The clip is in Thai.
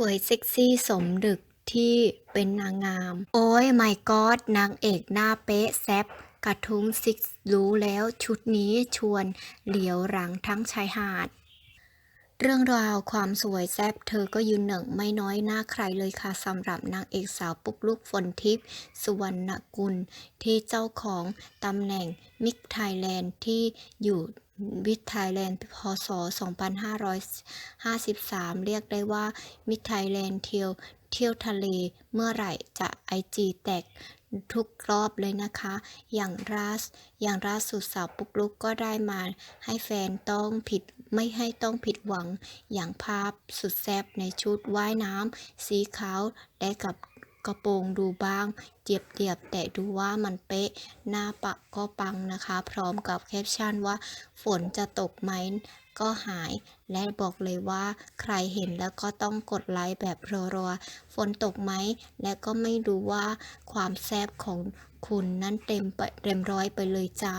สวยเซ็กซี่สมดึกที่เป็นนางงาม โอ้ยไม่กอดนางเอกหน้าเป๊ะแซบกระทุ้งซิกรู้แล้วชุดนี้ชวนเหลียวหลังทั้งชายหาด เรื่องราวความสวยแซบเธอก็ยืนหนึ่งไม่น้อยหน้าใครเลยค่ะสำหรับนางเอกสาวปุ๊กลุกฝนทิพย์สุวรรณกุลที่เจ้าของตำแหน่งมิกไทยแลนด์ที่อยู่ วิทไทยแลนด์พศ 2553 เรียกได้ว่ามิกไทยแลนด์เที่ยวเที่ยวทะเลเมื่อไหร่จะไอจีแตกทุกรอบเลยนะคะ อย่างล่าสอย่างล่าสุดสาวปุ๊กลุกก็ได้มา ให้แฟนต้องผิดไม่ให้ต้องผิดหวัง อย่างภาพสุดแซ่บในชุดว่ายน้ำสีขาวและกับ กระโปรงดูบ้าง เจียบเจียบๆแต่ดูว่ามันเป๊ะ หน้าปักก็ปังนะคะ พร้อมกับแคปชั่นว่าฝนจะตกไหมก็หาย และบอกเลยว่าใครเห็นแล้วก็ต้องกดไลค์แบบรัวๆ ฝนตกไหม และก็ไม่รู้ว่าความแซ่บของคุณนั้นเต็มไปเต็มร้อยไปเลยจ้า